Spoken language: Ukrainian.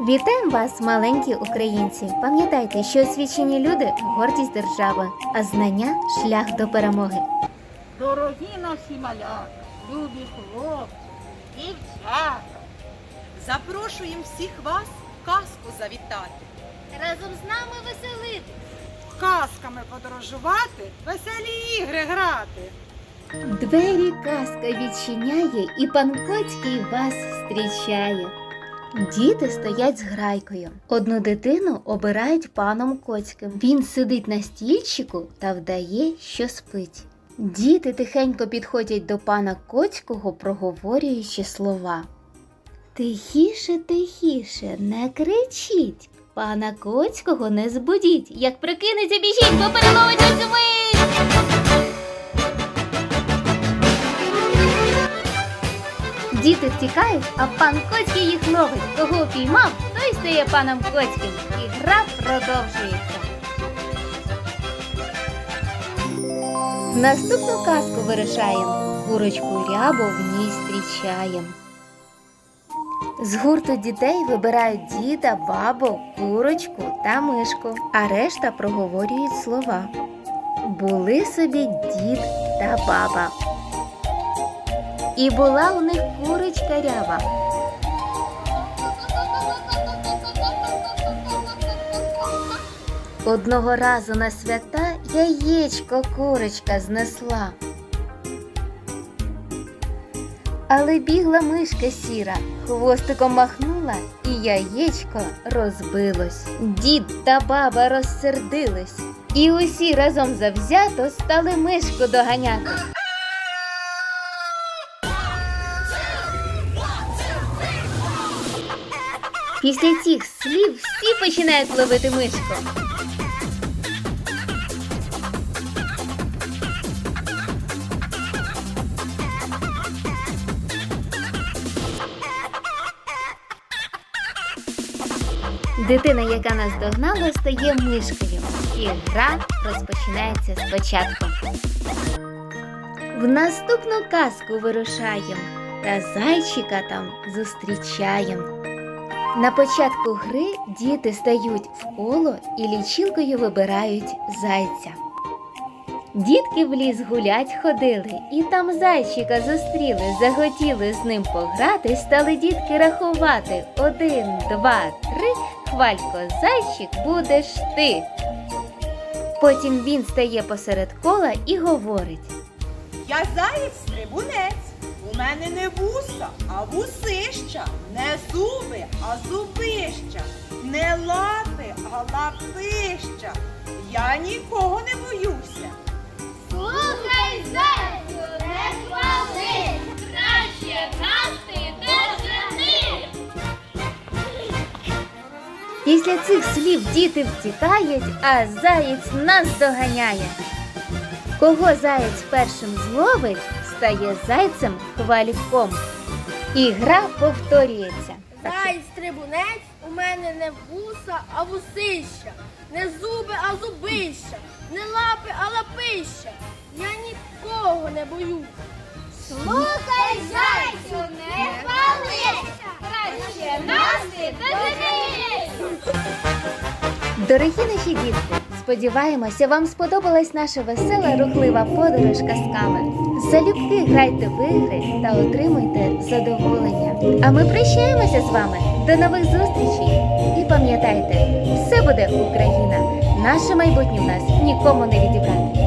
Вітаємо вас, маленькі українці! Пам'ятайте, що освічені люди гордість держави, а знання шлях до перемоги. Дорогі наші малята, любі хлопці, дівчата. Запрошуємо всіх вас в казку завітати. Разом з нами веселити. Казками подорожувати, веселі ігри грати. Двері казка відчиняє, і пан Коцький вас зустрічає. Діти стоять з грайкою. Одну дитину обирають паном Коцьким. Він сидить на стільчику та вдає, що спить. Діти тихенько підходять до пана Коцького, проговорюючи слова. Тихіше, тихіше, не кричіть. Пана Коцького не збудіть. Як прикинеться, біжіть, бо переловить усю Діти втікають, а пан Коцький їх ловить. Кого піймав, той стає паном Коцьким. І гра продовжується. Наступну казку вирішаємо. Курочку рябу в ній зустрічаєм. З гурту дітей вибирають діда, бабу, курочку та мишку, а решта проговорюють слова. Були собі дід та баба. І була у них курочка ряба. Одного разу на свята яєчко курочка знесла. Але бігла мишка сіра, хвостиком махнула, і яєчко розбилось. Дід та баба розсердились, і усі разом завзято стали мишку доганяти. Після цих слів всі починають ловити мишку. Дитина, яка нас догнала, стає мишкою, і гра розпочинається спочатку. В наступну казку вирушаємо та зайчика там зустрічаємо. На початку гри діти стають в коло і лічилкою вибирають зайця. Дітки в ліс гулять ходили, і там зайчика зустріли, захотіли з ним пограти, стали дітки рахувати. Один, два, три, хвалько, зайчик будеш ти. Потім він стає посеред кола і говорить. Я заєць стрибунець. У мене не вуса, а вусища, не зуби, а зубища, не лапи, а лапища. Я нікого не боюся. Слухай, зайцю, не хвали, краще нас ти дожени. Після цих слів діти втікають, а заєць нас доганяє. Кого заєць першим зловить, стає зайцем хвальком. І гра повторюється. Зайць трибунець, у мене не вуса, а вусища, не зуби, а зубища, не лапи, а лапища. Я нікого не боюся. Слухай, зайцю, не хвалися, краще нас ти. Дорогі наші дітки, сподіваємося, вам сподобалась наша весела рухлива подорож казками. Залюбки грайте в ігри та отримуйте задоволення. А ми прощаємося з вами. До нових зустрічей! І пам'ятайте, все буде Україна. Наше майбутнє в нас нікому не відібрати.